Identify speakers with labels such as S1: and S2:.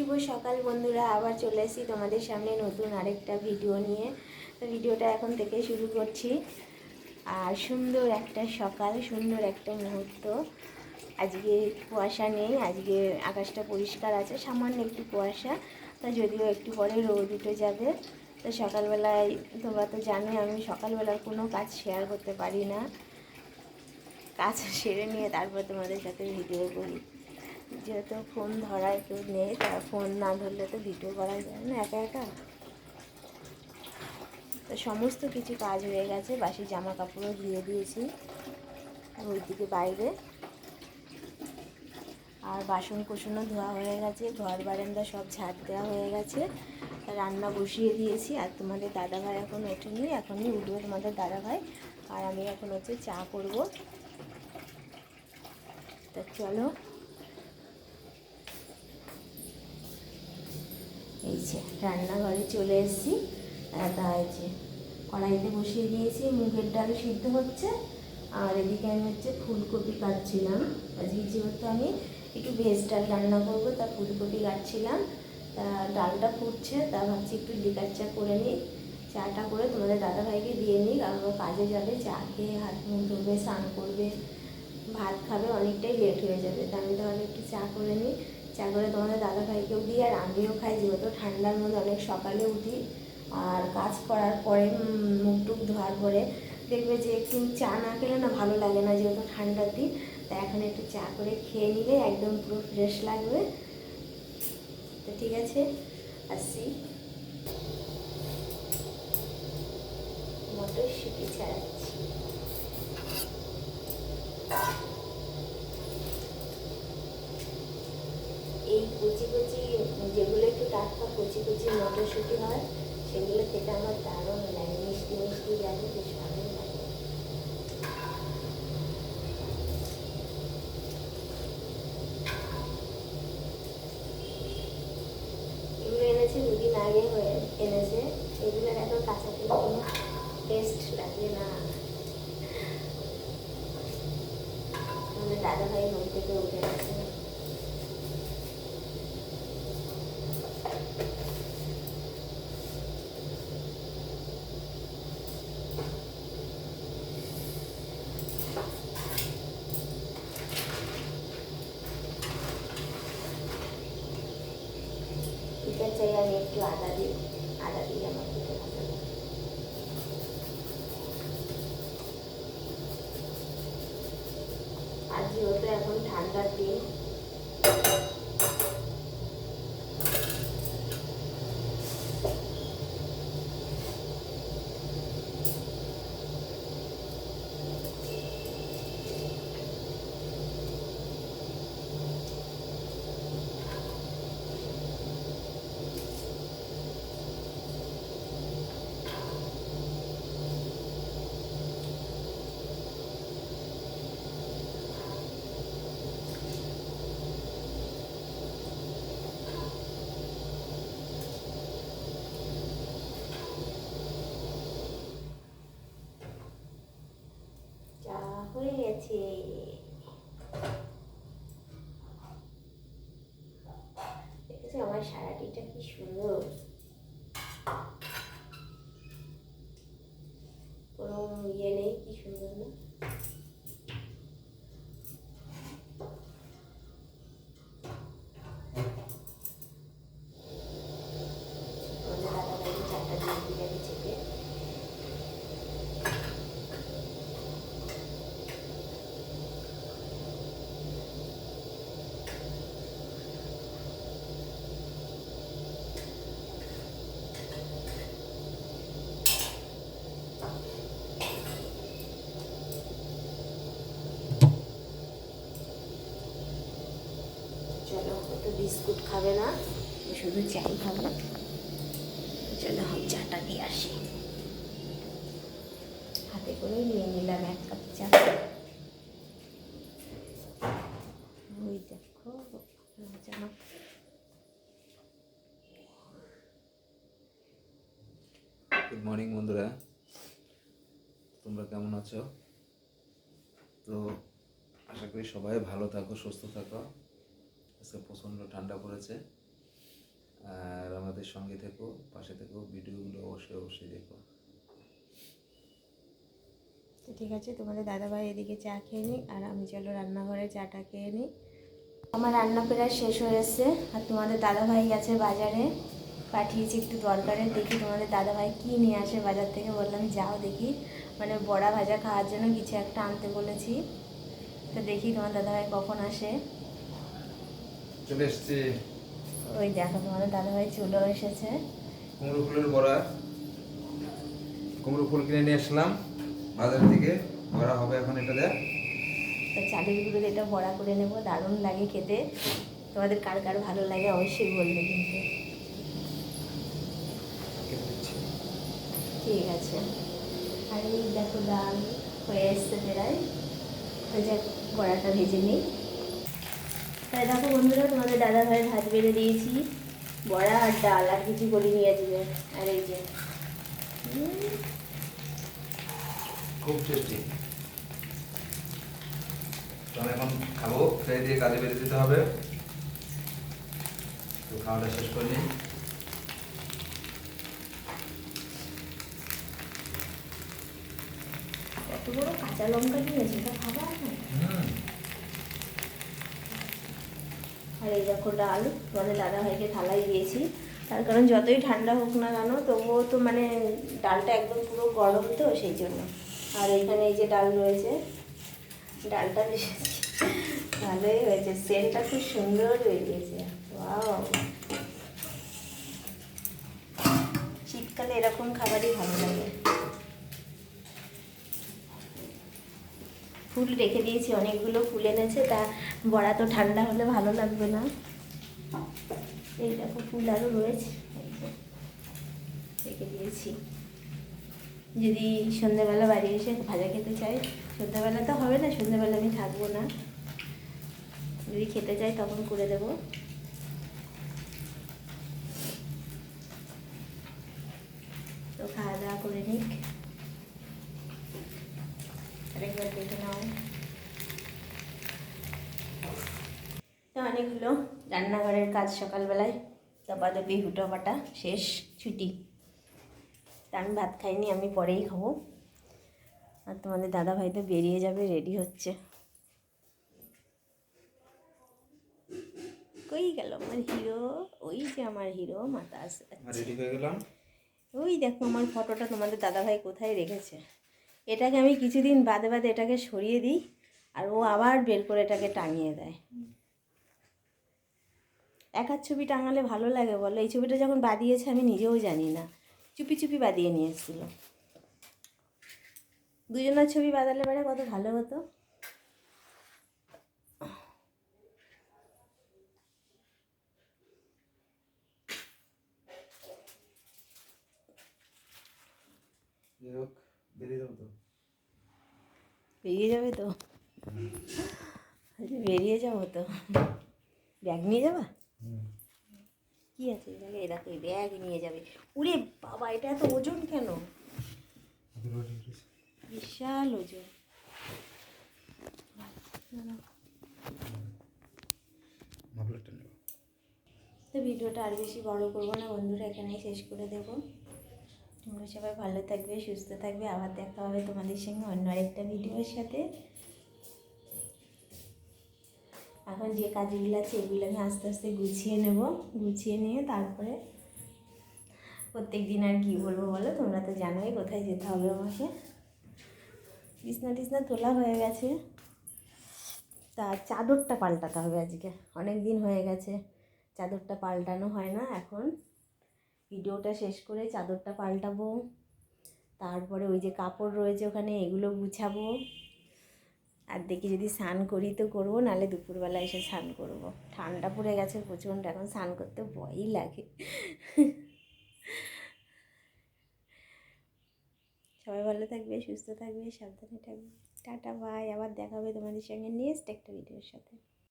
S1: শুভ সকাল বন্ধুরা, আবার চলে এসেছি তোমাদের সামনে নতুন আরেকটা ভিডিও নিয়ে। ভিডিওটা এখন থেকে শুরু করছি। আর সুন্দর একটা সকাল, সুন্দর একটা মুহূর্ত। আজকে কুয়াশা নেই, আজকে আকাশটা পরিষ্কার আছে, সামান্য একটু কুয়াশা। তা যদিও একটু পরে রোদ উঠে যাবে। তো সকালবেলায়, তোমরা তো জানোই, আমি সকালবেলার কোনো কাজ শেয়ার করতে পারি না। কাজ সেরে নিয়ে তারপর তোমাদের সাথে ভিডিও করি। যেহেতু ফোন ধরার কেউ নেই তারা ফোন না ধরলে তো ভিডিও করা যায় না একা একা। তো সমস্ত কিছু কাজ হয়ে গেছে, বাসি জামা কাপড়ও ধুয়ে দিয়েছি ওইদিকে বাইরে। আর বাসন কোসনও ধোয়া হয়ে গেছে, ঘর বারান্দা সব ঝাড় দেওয়া হয়ে গেছে। রান্না বসিয়ে দিয়েছি, আর তোমাদের দাদাভাই এখন ওঠেনি, এখনই উঠবে তোমাদের দাদাভাই, আর আমি এখন হচ্ছে চা করব। তা চলো এই যে রান্নাঘরে চলে এসেছি। তা হয়েছে কড়াইতে বসিয়ে দিয়েছি। মুগের ডাল সিদ্ধ হচ্ছে। আর এদিকে আমি হচ্ছে ফুলকপি কাটছিলাম। আজকে যেহেতু আমি একটু ভেজ ডাল রান্না করব, তা ফুলকপি কাটছিলাম। তা ডালটা ফুটছে, তা ভাবছি একটু লিকার চা করে নিই। চাটা করে তোমাদের দাদাভাইকে দিয়ে নিই, কারণ ও কাজে যাবে, চা খেয়ে হাত মুখ ধুবে, স্নান করবে, ভাত খাবে, অনেকটাই লেট হয়ে যাবে। তা আমি তাহলে একটু চা করে নিই। চা করে তোমাদের দাদা ভাইকেও দিই, আর আমিও খাই, যেহেতু ঠান্ডার মধ্যে অনেক সকালে উঠি। আর কাজ করার পরে মুখ টুক ধোয়ার পরে দেখবে যে একটু চা না খেলে না ভালো লাগে না, যেহেতু ঠান্ডার দিন। তা এখন একটু চা করে খেয়ে নিলে একদম পুরো ফ্রেশ লাগবে। তো ঠিক আছে, আসছি। মটরশুঁটি ছাড়াচ্ছি এই কুচি কুচি যেগুলো একটু টাটকা কুচি কুচি মটরশুঁটি হয়, সেগুলো খেতে আমার দারুণ লাগে। মিষ্টি মিষ্টি লাগে বেশ ভালোই লাগে এগুলো এনেছে দুদিন আগে হয়ে এনেছে। এগুলোর এখন কাঁচা কোনো টেস্ট লাগে না। দাদা ভাই ঘুম থেকে উঠে গেছে। পিঠে চাই আমি একটু আদা দিই আদা দিই আমার পিঠে ভালো লাগে হয়ে গেছে। দেখেছ আমার সারাটিটা কি সুন্দর কোনো ইয়ে নেই কি সুন্দর না আমাদের দাদা ভাইকে চারটা দিয়ে দিয়ে যাবে চেপে চলো ও তো বিস্কুট খাবে না। শুধু চাই খাবে চলো চাটা দিয়ে আসি। হাতে করে নিয়ে নিলাম এক কাপ চা। ওই দেখো
S2: গুড মর্নিং বন্ধুরা। তোমরা কেমন আছো? তো আশা করি সবাই ভালো থাকো, সুস্থ থাকো। আজকে প্রচণ্ড ঠান্ডা পড়েছে। আর আমাদের সঙ্গে থেকো, পাশে থেকো, ভিডিওগুলো অবশ্যই অবশ্যই দেখো।
S1: তো ঠিক আছে, তোমাদের দাদাভাই এদিকে চা খেয়ে নিই আর আমি চলো রান্নাঘরে চাটা খেয়ে নিই। আমার রান্না প্রায় শেষ হয়ে এসছে আর তোমাদের দাদাভাই গেছে বাজারে। পাঠিয়েছি একটু দরকারে, দেখি তোমাদের দাদাভাই কী নিয়ে আসে বাজার থেকে, বললাম যাও দেখি। মানে বড়া ভাজা খাওয়ার জন্য কিছু একটা আনতে বলেছি। তো দেখি তোমার দাদাভাই কখন আসে।
S2: চলে এসছি
S1: ওই দেখো তোমাদের দাদাভাই চলেও এসেছে।
S2: কুমড়ো ফুলের বড়া। কুমড়ো ফুল কিনে নিয়ে আসলাম বাজার থেকে। বড়া হবে এখন এটা দেখ
S1: চালের গুঁড়ো এটা বড়া করে নেব দারুণ লাগে খেতে। তোমাদের কার কার ভালো লাগে অবশ্যই বলবে কিন্তু। ঠিক আছে। আর এই দেখো ডাল হয়ে এসছে প্রায়। ওই যে বড়াটা ভেজে নিই। তাই দেখো বন্ধুরা তোমাদের দাদা ভাইয়ের ভাত বেড়ে দিয়েছি। বড়া আর ডাল আর কিছু করে নিয়ে আসবে আর এই যে।
S2: খুব টেস্টি তো আমি এখন খাব খেয়ে দিয়ে কাজে বেরিয়ে দিতে হবে। তো খাওয়াটা শেষ করে নিই।
S1: এত বড় কাঁচা লঙ্কা নিয়েছে এটা
S2: খাবার?
S1: আর এই দেখো ডাল তোমাদের দাদা ভাইকে থালায় দিয়েছি। তার কারণ যতই ঠান্ডা হোক না কেন, তবুও তো মানে ডালটা একদম পুরো গরম তো, সেই জন্য। আর এখানে এই যে ডাল রয়েছে, ডালটা বেশ ভালোই হয়েছে সেন্টটা খুব সুন্দর বেরিয়েছে ওয়াও। শীতকালে এরকম খাবারই ভালো লাগে। ফুল রেখে দিয়েছি, অনেকগুলো ফুল এনেছে, তা বড়া তো ঠান্ডা হলে ভালো লাগবে না। এই দেখো ফুল আরও রয়েছে। রেখে দিয়েছি। যদি সন্ধ্যেবেলা বাড়ি এসে ভাজা খেতে চাই, সন্ধ্যেবেলা তো হবে না, সন্ধ্যেবেলা আমি থাকব না। যদি খেতে চাই তখন করে দেবো। তো খাওয়া দাওয়া করে নিক। তো অনেক হলো রান্নাঘরের কাজ সকালবেলায় দপাদপি হুটো পাটা শেষ ছুটি। তা আমি ভাত খাইনি আমি পরেই খাব। আর তোমাদের দাদা ভাই তো বেরিয়ে যাবে রেডি হচ্ছে। কই গেল আমার হিরো ওই যে আমার হিরো মাথা আসে
S2: রেডি হয়ে গেলাম।
S1: ওই দেখো আমার ফটোটা তোমাদের দাদাভাই কোথায় রেখেছে। এটাকে আমি কিছুদিন বাদে বাদে এটাকে সরিয়ে দিই আর ও আবার বের করে এটাকে টাঙিয়ে দেয়। একার ছবি টাঙালে ভালো লাগে বলো? এই ছবিটা যখন বাদিয়েছে আমি নিজেও জানি না। চুপি চুপি বাদিয়ে নিয়ে এসেছিল দুজনের ছবি বাদালে পারে কত ভালো হতো?
S2: বেরিয়ে যাব তো।
S1: বেরিয়ে যাবে তো? আচ্ছা, বেরিয়ে যাব তো। ব্যাগ নিয়ে যাবা? কি আছে? ব্যাগে এই দেখো, এই ব্যাগ নিয়ে যাবে। উরে বাবা, এটা এত ওজন কেন? বিশাল ওজন। তো ভিডিওটা আর বেশি বড় করব না, বন্ধুরা, এখানেই শেষ করে দেবো। তোমরা সবাই ভালো থাকবে, সুস্থ থাকবে। আবার দেখা হবে তোমাদের সঙ্গে অন্য আরেকটা ভিডিওর সাথে। এখন যে কাজগুলো আছে এগুলো আমি আস্তে আস্তে গুছিয়ে নেব। গুছিয়ে নিয়ে তারপরে প্রত্যেক দিন আর কি বলব বলো? তোমরা তো জানোই কোথায় যেতে হবে আমাকে। বিছনা টিছনা তোলা হয়ে গেছে। তা চাদরটা পাল্টাতে হবে আজকে। অনেক দিন হয়ে গেছে, চাদরটা পাল্টানো হয় না এখন। ভিডিওটা শেষ করে চাদরটা পাল্টাবো। তারপরে ওই যে কাপড় রয়েছে ওখানে, এগুলো গুছাবো। দেখি যদি স্নান করি তো করব, নাহলে দুপুরবেলা এসে স্নান করব। ঠান্ডা পড়ে গেছে প্রচণ্ড, এখন স্নান করতে ভয়ই লাগে। সবাই ভালো থাকবে, সুস্থ থাকবে, সাবধানে থাকবে। টাটা বাই আবার দেখা হবে তোমাদের সঙ্গে নেক্সট একটা ভিডিওর সাথে।